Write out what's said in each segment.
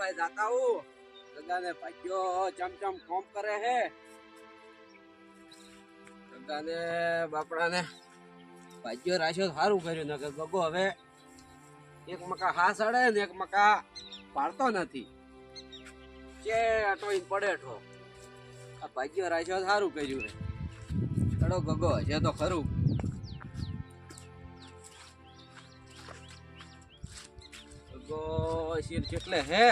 ભાઈ જાતા હું ગગાને ભાગ્યો, ચમચમ કોમ કરે હે. ગગાને, બાપડાને ભાગ્યો, રાખ્યો સારું કર્યું નગર ગગો હવે એક મકા હા સડે ને એક મકા પાડતો નથી. કે અટોઈ પડે ઠો આ ભાગ્યો, રાખ્યો સારું કર્યું હે. ચડો ગગો છે તો ખરું. ગગો શીર કેટલે હે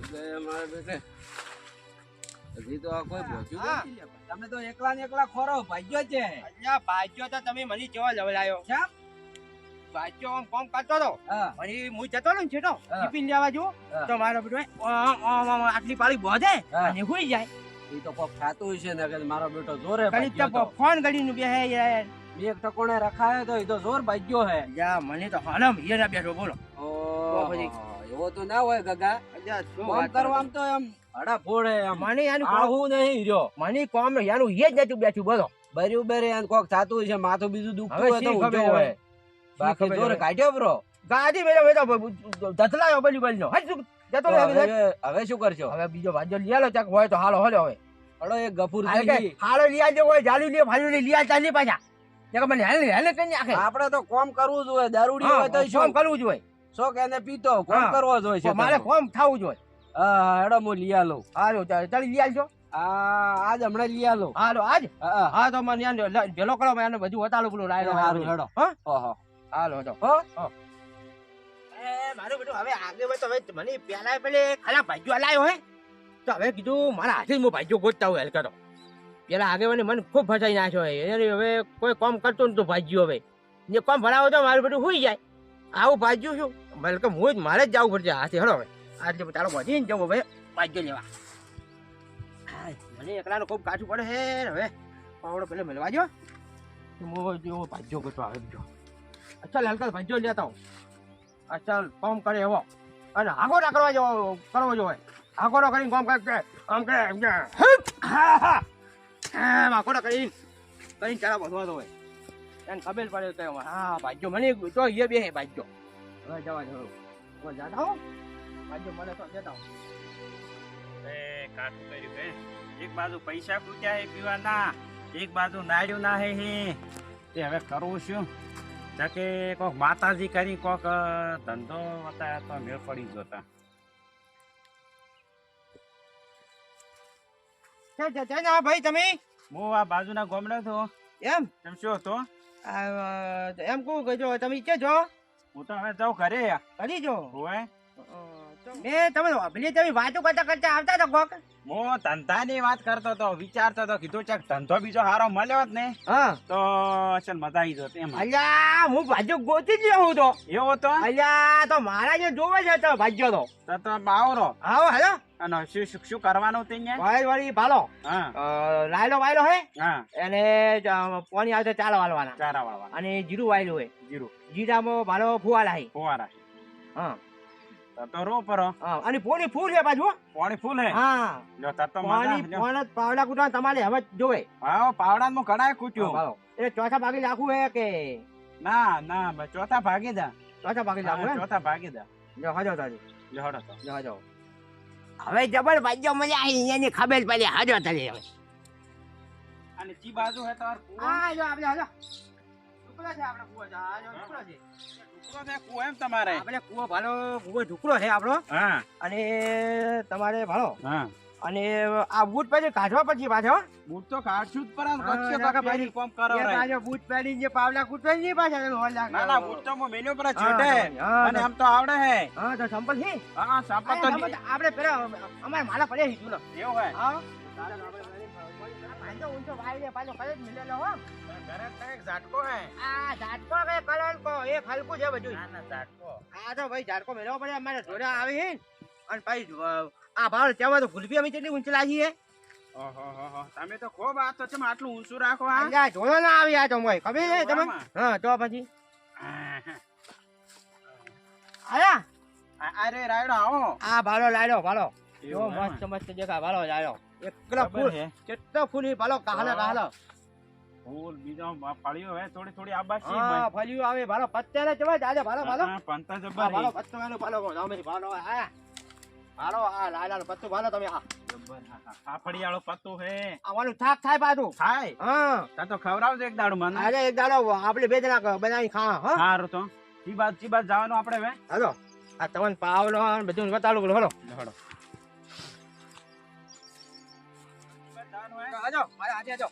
ગગો મારા બેટે હજી તો આ કોઈ પહોંચ્યું હા. નથી લ્યા. તમે તો એકલા ને એકલા ખોરો ભાગ્યો છે અલ્યા ભાગ્યો તો તમે મને કેવા લવલાયો કેમ? ભાગ્યો આમ કોમ કરતો હતો અને હું જતો ને છેટો ટિફિન લેવા જો તો મારો બેટો આટલી પાળી બોધે. અને હુઈ જાય એ તો પગ ખાતું છે ને કે મારો બેટો જોરે. ફોન કરીને બેહે યાર બે એક ટકોણે રખાયો તો એ તો જોર ભાગ્યો હે. જા મને તો હાલમ હિયર બેઠો બોલો. એવો તો ના હોય ગગા. કોમ વાત તો એમ હડા ફોડે મને આનું આવું નહીં જો મને કોમ યાનું હિય જ નતું બેઠું બોલો. બર્યું બેરે એમ કોક થાતું છે માથું બીજું દુખતું હોય તો ઊંચો હોય. બાકી જોર કાઢ્યો બ્રો. ગાડી મેળો મેળો ધતલાયો બલી બલીનો હજ જતો હવે. શું કરશો? હવે બીજો ભાજો લઈ આલો ચાક હોય તો હાલો હલો હવે. અડો એક ગફુર હાલે લઈ આવજો હોય જાલી લે ભાલી લે લઈ આવ ચાલી પાછા. મને હાલે હાલે કઈ નાખે આપણે તો કોમ કરવું જોઈએ દારૂડી હોય તો શું? કોમ કરવું જોઈએ. શોખ એને પીતો કોમ. કરવો જોઈએ છે મારે કોમ થવું જોઈએ. હા હા, હેડો હું લઈ આલો. હાલો ચાલ ચાલી લઈ આવજો આ આજ હમણાં લઈ આલો. હાલો આજ? હા, તો મને ભેલો કરો મને બધું વતાડું પેલું હારું હેડો. હા? હાલો તો હો? એ મારું બધું હવે આગળ હોય તો હવે મને પેલા પેલે ખાલા ભાજ્યો લાયો હે તો હવે કીધું મારા હાથે હું ભાજ્યો ગોતતા હોય હલકા તો પેલા આગે મને મને ખૂબ ફસાઈ નાખ્યો હે એને હવે કોઈ કામ કરતો નતું ભાજ્યું હવે. ને કામ ભરાવો તો મારું બધું હોઈ જાય. આવું ભાજ્યું શું? મને કે હું જ મારે જ જવું પડશે હાથે. હળો હવે. આજે તારો વધીને જવું હવે. ભાજ્યો લેવા. મને એકલાનું ખૂબ કાચું પડે હે હવે. પાવડો પેલે મળવા જો હું જો ભાજ્યો ગોતવા આવે બીજો ચાલ હલકા ભાજ્યો લેતા હું અચ્છા કામ કરે એવો. અને આગોરા કરવા જો કરવો જોઈએ આગોરો કરીને કામ કરે આમ કરે એમ કે. હા હા. આગોરા કરીને. કરીને ચાલા બધવા હોય એને ખબર પડે કે હા, ભાગ્યો. મને તો એ બે ભાગ્યો. હવે જવા જવું હવે. જાતા હો. ભાગ્યો મને તો હો. એ કાઠું કર્યું હે. એક બાજુ પૈસા કૂટ્યા હે પીવાના, એક બાજુ નાડ્યું ના હે. હે તે હવે કરવું શું? કે કોક માતાજી કરી કોક ધંધો હતા, તો મેળ પડી જતા છે ભાઈ તમે? હું આ બાજુના ગામડા છો. એમ? તમે શું હતો એમ કહું કે જો તમે કે છો? હું તો હવે જાઉં ઘરે. કરી જો હોય મેં તમે પેલી તમે વાતો કરતા કરતા આવતા હતા કોક? હું ધંધાની વાત કરતો હતો વિચારતો હતો કીધું ચાક ધંધો બીજો સારો મળ્યો જ ને હા. તો ચાલ મજા આવી જતો એમ. અલ્યા હું ભાજ્યો ગોતી જ હું તો. એવો તો? અલ્યા તો મારા જે જોવે છે તો ભાજ્યો તો. તો તો બાવરો. આવો હેલો. અને શું શું શું કરવાનું તે અહીંયા? વાળી વાળી ભાલો. લાયલો વાયલો હે? એને જ પોણી આવે વાળવાના. ચારા વાળવા અને જીરું વાયલું હે. જીરું. જીરામાં ભાલો ફુવાલા હે. ફુવારા હા. તો તો રો પરો. અને પોણી ફૂલ છે પાછું હો. ફૂલ હે? હા. લ્યો તો પાણી મજા પાવડા કુટા તમારે હવે જ જોવે. હા પાવડા નું કડાય કૂટ્યું ભાલો. એ ચોથા ભાગી લાખું હે કે? ના ના ચોથા ભાગી દા. ચોથા ભાગી લાખું ચોથા ભાગી દા. જો હજો તાજી લ્યો હળો જો હાજો. હવે જબર ભાજ્યો મજા આવી એની ખબર પડી. હાજો તને હવે. અને ચી બાજુ હે તાર હા જો આપણે હાલો. ટુકડો છે આપણે કૂવો છે. હા. જો ટુકડો છે. કૂવો છે, કૂવો એમ તમારે. આપણે કૂવો ભાલો કૂવો ઢુકડો છે આપણો. હા. અને તમારે ભાલો હા. અને આ બૂટ પછી કાઢવા પછી પાછો બૂટ તો કાઢશું જ આમ કચ્છે કાકા પેરી કોમ કરો રે. પાછો બૂટ પહેરી જે પાવલા કૂટવા નહીં પાછા હોલ લાગે. ના ના બૂટ તો મો મેલ્યો પર છોટે. અને આમ તો આવડે હે. હા તો સંપલ હે. હા સાપા તો આપણે પેલા અમારે માલા પડે હીધું જુનો. એવું હે? હા. પાંચો ઊંચો ભાઈ રે પાછો કલર મિલેલો હો. ઘરે ઝાટકો હે. આ ઝાટકો કે કલર કો? એ હલકું છે બધું ના ના ઝાટકો. આ તો ભાઈ ઝાટકો મેળવો પડે અમારે જોડા આવે છે અને ભાઈ આ ભાવ તેમાં તો ગુલફી અમે કેટલી ઊંચી લાગી હો તમે તો ખૂબ આ તો તમે આટલું ઊંચું રાખો આ જોયો ના આવી આ તમે ખબર છે તમે હા તો પછી આ આયા અરે રાયડો આવો આ ભાલો લાયડો ભાળો એવો મસ્ત મસ્ત દેખા ભાળો લાડો એકલા ફૂલ કેટલો ફૂલ ભાળો કાહલો કાહલો ફૂલ બીજો ફળિયો હે થોડી થોડી આબાદ છે હા ફળિયો આવે ભાળો પત્તે ને જવા જાજે ભાળો હા, પંતા જબ્બા ભાળો ભાલો હે. ભાળો તમે ભાલો હા ભાલો હા લાલ પત્તું ભાલો તમે હા. ફાફડિયાળો પત્તો હે. આવવાનું થાક થાય પાછું. થાય? હા. તા તો ખવડાવજો એક દાડો મને. અરે એક દાડો આપણે બે જણા બનાવી ખા હા. સારું તો. ઈ બાદ ઈ બાદ જવાનું આપણે હવે. હાલો. આ તમને પાવલો બધું બતાડું બોલો હલો. હેડો. ઈ બાદ જવાનું હે? આજો મારે આજે આજો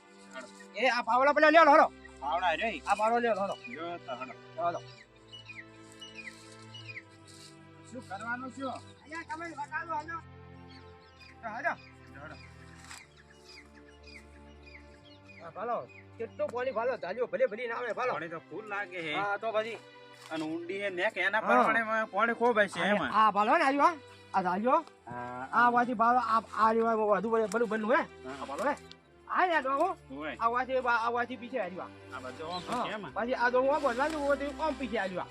એ આ પાવલો પેલા લ્યો હલો. પાવડા રે આ પાવલો લ્યો હલો. તો. હલો. શું કરવાનું તમે ભાલો કેટલું પાણી ભાલો? ધાલ્યો ભલે ભલી ના આવે ભાલો. પાણી તો ફૂલ લાગે હે. હા તો પછી. અને ઊંડી એ નેક એના હા. પ્રમાણે પાણી ખૂબ હશે એમાં. આ ભાલો ને આવ્યો આ ધાલ્યો. હા, આ વાથી ભાલો આ આ રહ્યો બધું બધું બનવું હે. આ ભાલો હે. આ ને ડોહો આ વાથી આ વાથી પીછે આવ્યો આ. બધું આમ હા. છે એમાં. પછી આ પીછે આવ્યો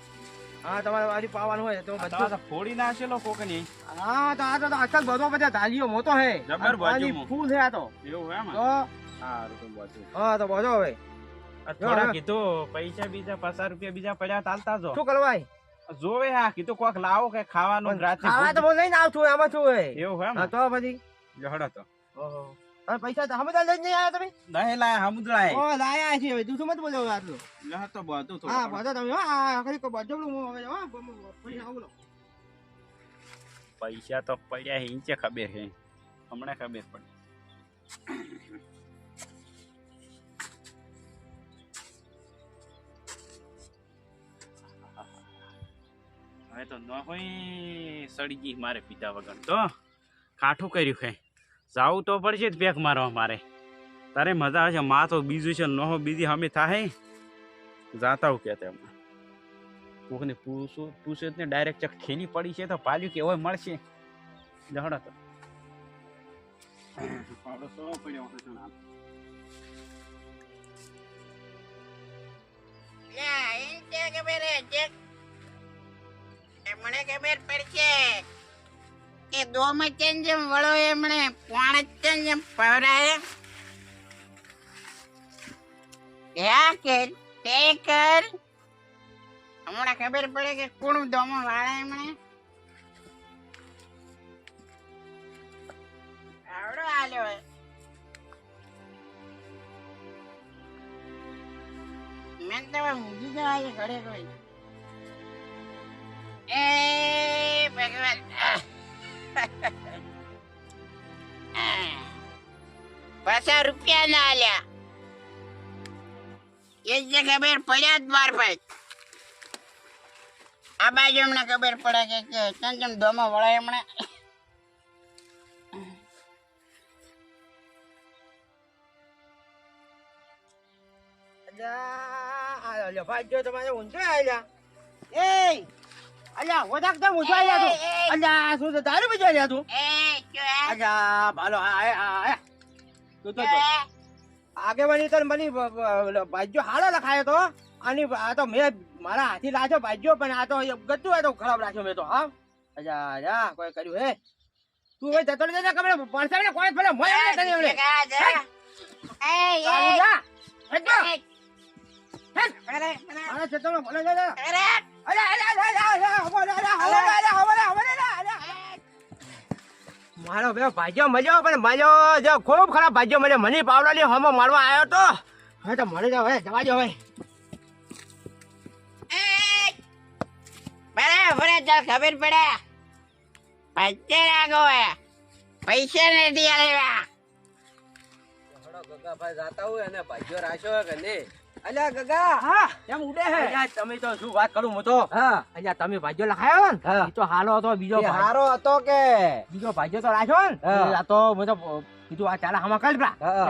હા તમારે વાથી પાવાનું હોય તો બધું આ તો ફોડી નાખેલો કોકની. હા તો આ તો અસલ બધો બધા ધાલ્યો મોટો હે. જબર બાજુમાં. ફૂલ છે આ તો. એવું હે? તો તો બધું. હા તો બધો હવે. થોડા કીધું પૈસા બીજા પચાસ રૂપિયા બીજા પડ્યા ચાલતા જો. શું કરવાય? જોવે હા કીધું કોક લાવો કે ખાવાનું રાતે ખાવા તો હું લઈને આવતું એમાં શું એવું હે તો પછી? જો તો. તો અને પૈસા તો હમણાં લઈને નહીં આવ્યા તમે? નહીં લાયા સમુદ્રાય ઓ લાયા છે હવે. તું શું મત બોલો આટલું. લે તો બધું થોડું હા બધો તમે હા બધો હું હવે હા પૈસા આવું પૈસા તો પડ્યા હે ખબર હે હમણાં ખબર પડી. હવે તો ન હોય સડી ગઈ મારે પીધા વગર. તો કાઠું કર્યું છે. જાવું તો પડશે જ પેક મારવા મારે. તારે મજા આવશે માં તો બીજું છે નહો બીજી અમે થાય જાતા હું કહેતા એમાં કોકને પૂછો પૂછે ને ડાયરેક્ટ ચક ઠેલી પડી છે તો પાલ્યું કે હોય મળશે. જહડો તો. કે મને ખબર પડશે. કે દોમચન જેમ વળો એમણે પોણચન જેમ પવરાય ત્યાં કે હમણાં ખબર પડે કે કોણ દોમો વાળા એમણે? આવડો આલ્યો મેં તો ઊંઘી જવા છે ઘરે કોઈ. એ ભગવાન. પાછા રૂપિયા ના આલ્યા. એ જ ખબર પડ્યા જ બાર ભાઈ. આ બાજુ એમને ખબર પડે કે કે કેમ કેમ દોમો વળે હમણાં અલ્યા ભાઈ જો તમારે ઊંચો આવ્યા એ અલ્યા વધાક તો એ, અલ્યા શું તારું બીજો આલ્યા તું? અલ્યા ભાલો આ આ આ તું તો. જો આ. તો મને ભાજ્યો હાલો લખાયો તો. અને આ તો મેં મારા હાથી લાગ્યો ભાજ્યો પણ આ તો ગતું આ તો ખરાબ રાખ્યો મેં તો હા. અજા કોઈ કર્યું હે? તું હવે જતો રહી કમરે પડશે ને કોઈ ભલે મોય એમને. કરી એમને જા, જા. એ, એ, ચાલુ જા. અરે, અરે, જતો ભલે જા જા. અરે. અરે અરે અરે અરે અરે હવરે અરે હવરે અરે હવરે હવરે અરે અરે મારો બે ભાજ્યો મળ્યો પણ મળ્યો જો ખૂબ ખરાબ ભાજ્યો મળ્યો. મને પાવડા ની હમો મારવા આવ્યો તો. હવે તો મળી જાવ હવે જવા દો હવે. એ. બરાબર ચાલ ખબર પડે. પૈસે રાખો પૈસા નથી આવ્યા હળો ગગાભાઈ જાતા હોય અને ભાગ્યો રાખ્યો કે નહીં? અલ્યા ગગા હા એમ ઉડે હે. અલ્યા તમે તો શું વાત કરું હું તો હા. અલ્યા તમે ભાગ્યો લખાયો ને હા. ઈ તો હાલો હતો બીજો હારો હતો કે? બીજો ભાગ્યો તો રાખ્યો ને હા. આ તો મેં તો કીધું આ ચાલા હમા કર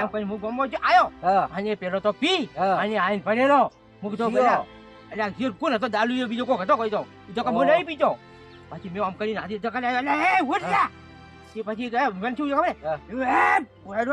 એમ કરીને હું ગમો આવ્યો હા. અને પેલો તો પી હા. અને આઈને ભણેલો. હું કીધું પેલા એટલે ગીર કોણ હતો? દાલુ બીજો કોક હતો કોઈ તો. ઈ તો કે હું. નહીં પીતો. પછી મેં આમ કરીને હાથી ધક્કા લે એ ઉઠ પછી ગયા મને શું ખબર હા. એ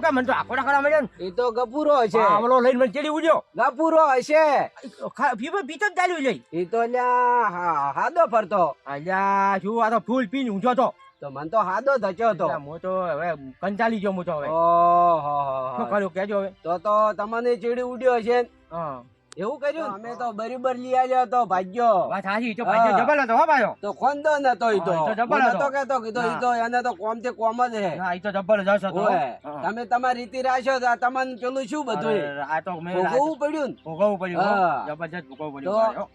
કા મને તો આખો ડાખડા મળ્યો એ તો ગપુરો છે પાવલો લઈને મને ચડી ઉડ્યો. ગપુરો હશે. ખા- પીતો જ દારૂ લઈ એ તો લ્યા હાદો ફરતો. અલ્યા શું આ તો ફૂલ પીને ઊંચો તો. તો મને તો હાદો ધચ્યો હતો. હું તો હવે કંટાળી ગયો હું તો હવે ઓહો કર્યું? કેજો હવે. તો તો તમને ચીડી ઉડ્યો છે હા. એવું કર્યું અમે તો બરીબર લઈ આવ્યો તો ભાગ્યો. વાત સાચી તો ભાગ્યો જબલ હતો હો ભાયો તો ખોંદો નતો ઈ તો. હું હતો. નતો કીધો ઈ તો એને તો કોમથી કોમ જ હે. હા ઈ તો જબરજસ્ત હતો હો. ઓય, હા. તમે તમારી રીતિ રાખ્યો તો તમને પેલું શું બધું આ તો મેં ભોગવવું પડ્યું ભોગવવું પડ્યું જબરજસ્ત ભોગવવું પડ્યું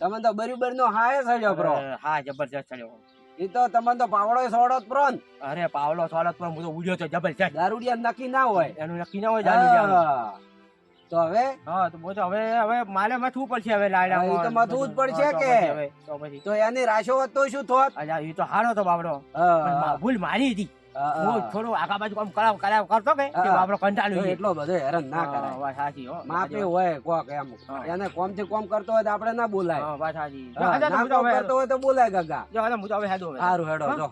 તમે તો બરીબર નો હાય સડ્યો પ્રો હા જબરજસ્ત ચડ્યો ઈ તો તમને તો પાવડો સોડો પ્રોન અરે પાવડો સોડત પ્રોન હું તો ઉડ્યો તો જબરજસ્ત દારૂડિયા નક્કી ના હોય. એનું નક્કી ના હોય દારૂડિયા. તો હવે? હા તો તો હવે હવે મારે મથવું પડશે હવે લાયડા તો મથવું જ પડશે કે. તો પછી. તો એની રાશો હોત તો શું થોત? અજા એ તો હારો તો બાબડો ભૂલ મારી હતી. હા. થોડું આગા બાજુ કામ કરાવ કરાવ કરતો કે. બાબડો કંટાળ્યો એટલો બધો હેરાન ના કરાય. વાત સાચી હો માપે હોય કોક એમ. એને કોમથી કોમ કરતો હોય તો આપણે ના બોલાય. હા, વાત સાચી. કરતો હોય તો બોલાય ગગા જો હવે હું તો હવે હેડો. સારું હેડો જો.